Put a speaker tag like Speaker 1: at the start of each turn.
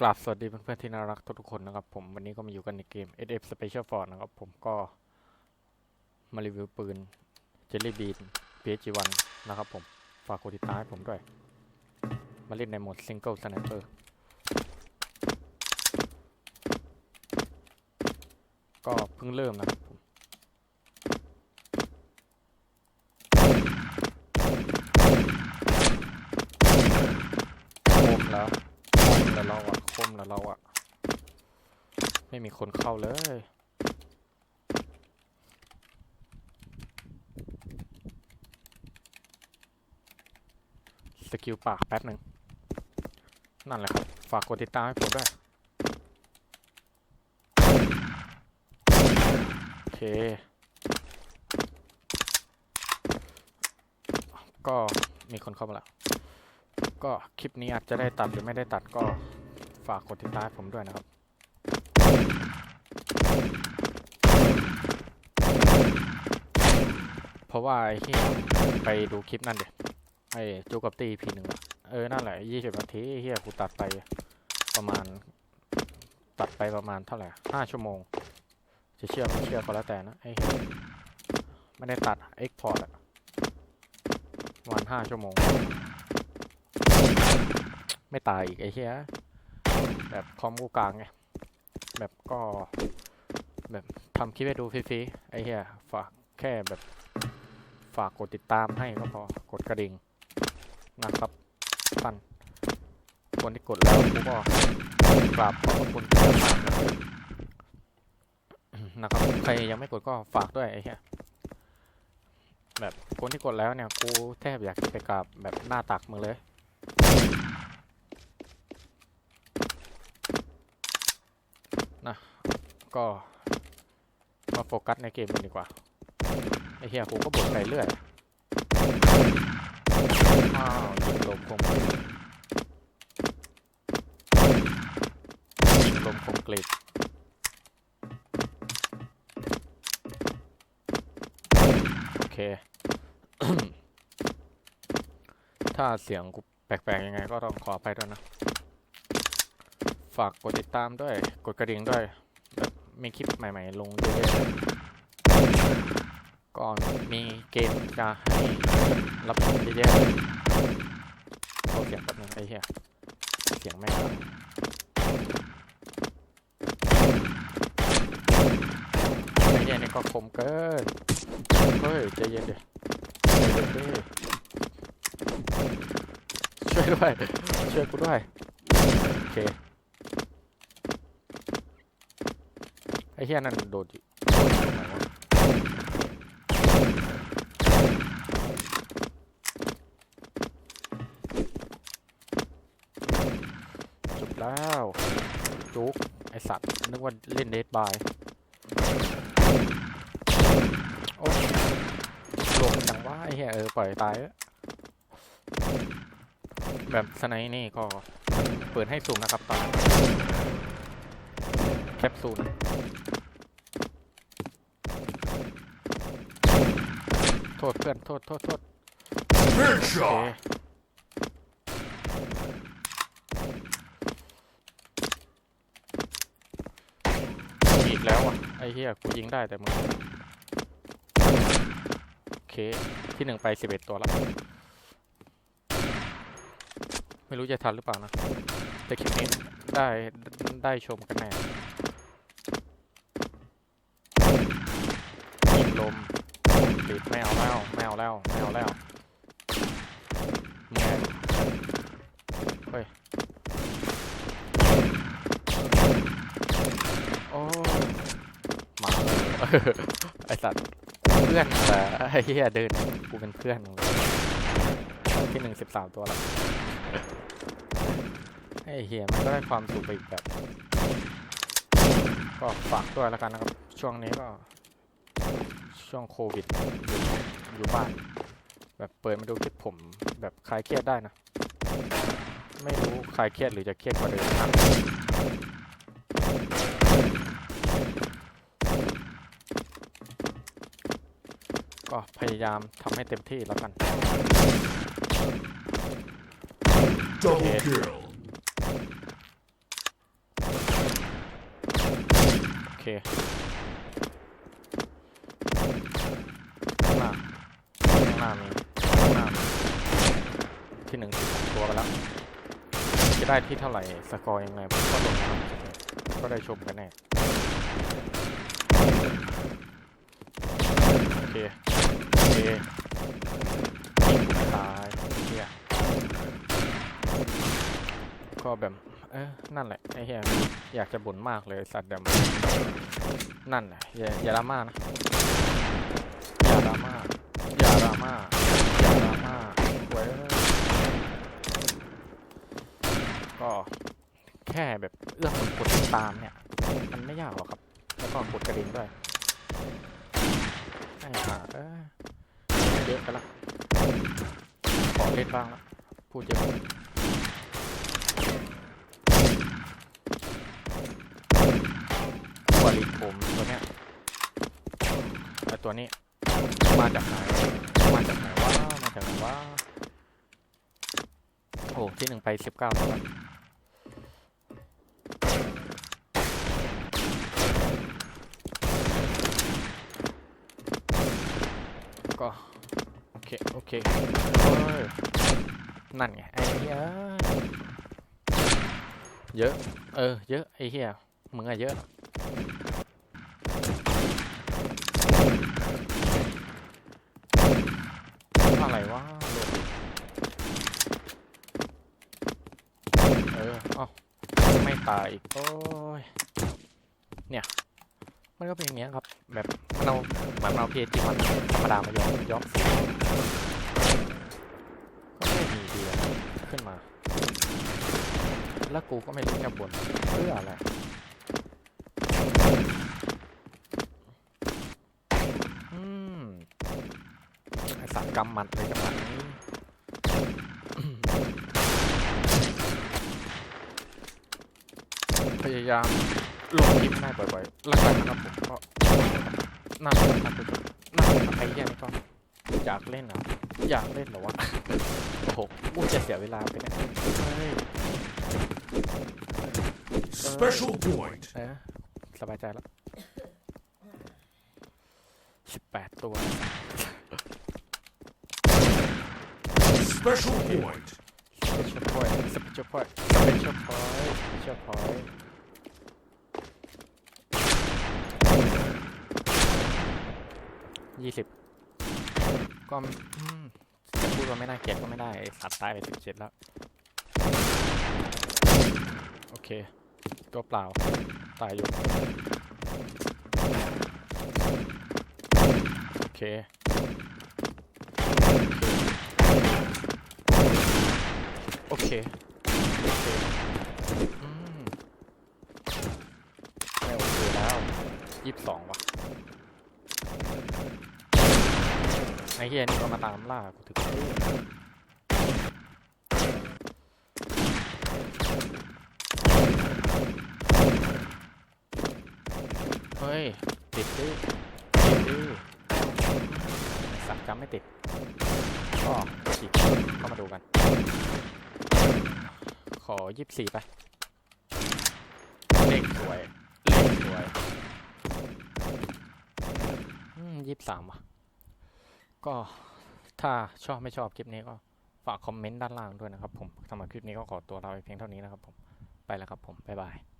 Speaker 1: กราบสวัสดีเพื่อนๆที่น่ารักทุกๆคนนะครับผมวันนี้ก็มาอยู่กันในเกม SF Special Force นะครับผมก็มารีวิวปืน Jelly Bean PHG1 นะครับผม ฝากกดติดตามให้ผมด้วย มาเล่นในโหมด Single Sniper ก็เพิ่งเริ่มนะครับผมโคมแล้วคมแล้วเราอะ คมแล้วเราอะไม่มีคนเข้าเลยสกิลปากแป๊บหนึ่งนั่นแหละครับฝากกดติดตามให้ผมด้วยโอเค ก็มีคนเข้ามาแล้ว ก็คลิปนี้อาจจะได้ตัดหรือไม่ได้ตัดก็ ฝากกดติดตามผมด้วยนะครับเพราะว่าไอ้ที่ไปดูคลิปนั่นเด็ไอ้จูกับตีพีหนึ่งเออนั่นแหละยี่สิบนาทีเฮียกูตัดไปประมาณ ตัดไปประมาณเท่าไหร่ห้าชั่วโมง จะเชื่อไม่เชื่อก็แล้วแต่นะไอ้ไม่ได้ตัดเอ็กพอร์ตอะประมาณห้าชั่วโมง ไม่ตายอีกไอ้เหี้ย แบบคอมกูกลางไงแบบก็แบบทำคลิปให้ดูฟรีๆไอ้เหี้ยฝากแค่แบบฝากกดติดตามให้ก็พอกดกระดิ่งนะครับปันคนที่กดแล้วกูก็กราบขอบคุณมากนะนะครับใครยังไม่กดก็ฝากด้วยไอ้เหี้ยแบบคนที่กดแล้วเนี่ยกูแทบอยากจะไปกราบแบบหน้าตักมึงเลย นะ ก็มาโฟกัสในเกมกันดีกว่า ไอ้เฮียกูก็บ่นไปเรื่อยอ้าวยิงลมคมกริบยิงลมคมกริบโอเค ถ้าเสียงกูแปลกๆยังไงก็ต้องขออภัยด้วยนะ ฝากกดติดตามด้วย กดกระดิ่งด้วยแบบมีคลิปใหม่ ๆ ลงเรื่อยๆก็มีเกมจะให้รับชมเยอะแยะเยเอาเสียงแป๊บนึงไอ้เหี้ยเสียงไม่ดังไอ้เหี้ยนี่ก็คมเกินเฮ้ยใจเนดิใจเย็นดิช่วยด้วยช่วยกูด้วยโอเค ไอ้ เฮียนั่นโดดอยู่โดดอยู่ตรงไหนวะจบแล้วจุกไอสัตว์ นึกว่าเล่นเดทบาย โอ้ยหลงจังว่าไอ้เหี้ยเออ ปล่อยตาย แบบสไนด์นี่ก็เปิดให้สูงนะครับตอนแคปซูล โท ษเพื่อนโทษโทษโทษโอเคอีกแล้วอะ ไอ้เหี้ยกูยิงได้แต่มึงโอเค ที่หนึ่งไปสิบเอ็ดตัวแล้ว ไม่รู้จะทันหรือเปล่านะ แต่คลิปนี้ได้ได้ชมกันแน่ยิงลมปิ ดไม่เอาแล้วไม่เอาแล้วไม่เอาแล้วแง่เฮ้ยโอ้หมาไอสัตว์เพื่อนเหรอไอ้เหี้ยเดินกูเป็นเพื่อนมึงเลยที่หนึ่งสิบสามตัวแล้วไอ้เหี้ยมันก็ได้ความสุขไปอีกแบบก็ฝากด้วยแล้วกันนะครับ ช่วงนี้ก็ ช่วงโควิด อยู่บ้าน แบบเปิดมาดูคลิปผมแบบคลายเครียดได้นะ ไม่รู้คลายเครียดหรือจะเครียดกว่าเดิมครับก็พยายามทำให้เต็มที่แล้วกันเอ็ดโอเคางหน้ามีข้างหน้ามีที่หนึ่งสิบหกตัวไปแล้ว จะได้ที่เท่าไหร่ สกอร์ยังไงผมก็ลงนะครับก็ได้ชมกันแน่ โอเค โอเคยิงตายเฮียก็แบบ เออนั่นแหละ ไอ้เฮียอยากจะบ่นมากเลยสัตว์เดมนั่นแหละอย่าอย่าดราม่านะ อย่าดราม่า อย่าดรา ม่าอย่าดราม่าเว้ยก็แค่แบบเอื้อมกดตามเนี่ย มันไม่ยากหรอกครับ แล้วก็กดกระดิ่งด้วยไอ้ห่าเอ้ยเยอะไปละขอเล่นบ้างละพูดเยอะตัวรีโคมตัวเนี้ยไอตัวนี้มาจากไหน มาจากไหนวะมาจากไหนวะโอ้ที่หนึ่งไปสิบเก้าตัวก็โอเค โอเคเฮ้ยนั่นไงไอ้เหี้ยเยอะ เออ เยอะ ไอ้เหี้ยมึงอะเยอะ อะไรวะโหลดเออเอ้า ตายอีก โอ้ย เนี่ย มันก็เป็นอย่างเงี้ยครับ แบบมันเอาเหมือนมันเอาพีเอจีมันธรรมดามาย้อมย้อมสีก็ไม่มีเดีอะขึ้นมา แล้วกูก็ไม่รู้จะบ่นเพื่ออะไรอืมไอสารกำมันเลยจังหวะนี้ พยายามลงคลิปให้บ่อยๆแล้วกันนะครับผมก็น่าจะน่าจะน่าจะไอ้เหี้ยนี่ก็อยากเล่นอะอยากเล่นเหรอวะโอ้โหกูจะเสียเวลาไปเนี่ยเฮ้ย
Speaker 2: Special point.
Speaker 1: เออสบายใจแล้วสิบแปดตัว
Speaker 2: Special point.
Speaker 1: Special point Special point Special point Special point ยี่สิบก็จะพูดว่าไม่น่าเกลียดก็ไม่ได้ไอ้สัตว์ตายไปสิบเจ็ดแล้ว โอเค ตัวเปล่า ตายอยู่ โอเค โอเค โอเคไม่โอเคแล้วยี่สิบสองว่ะ ไอ้เฮียนี่ก็มาตามล่ากูถึงเฮ้ย ติดดิติดดิสัตว์จำไม่ติดก็ฉีกเข้ามาดูกัน ขอยี่สิบสี่ไป เลขสวย เลขสวยอืมยี่สิบสามว่ะ ก็ถ้าชอบไม่ชอบคลิปนี้ก็ฝากคอมเมนต์ด้านล่างด้วยนะครับผมสำหรับคลิปนี้ก็ขอตัวลาไปเพียงเท่านี้นะครับผม ไปแล้วครับผม บ๊ายบาย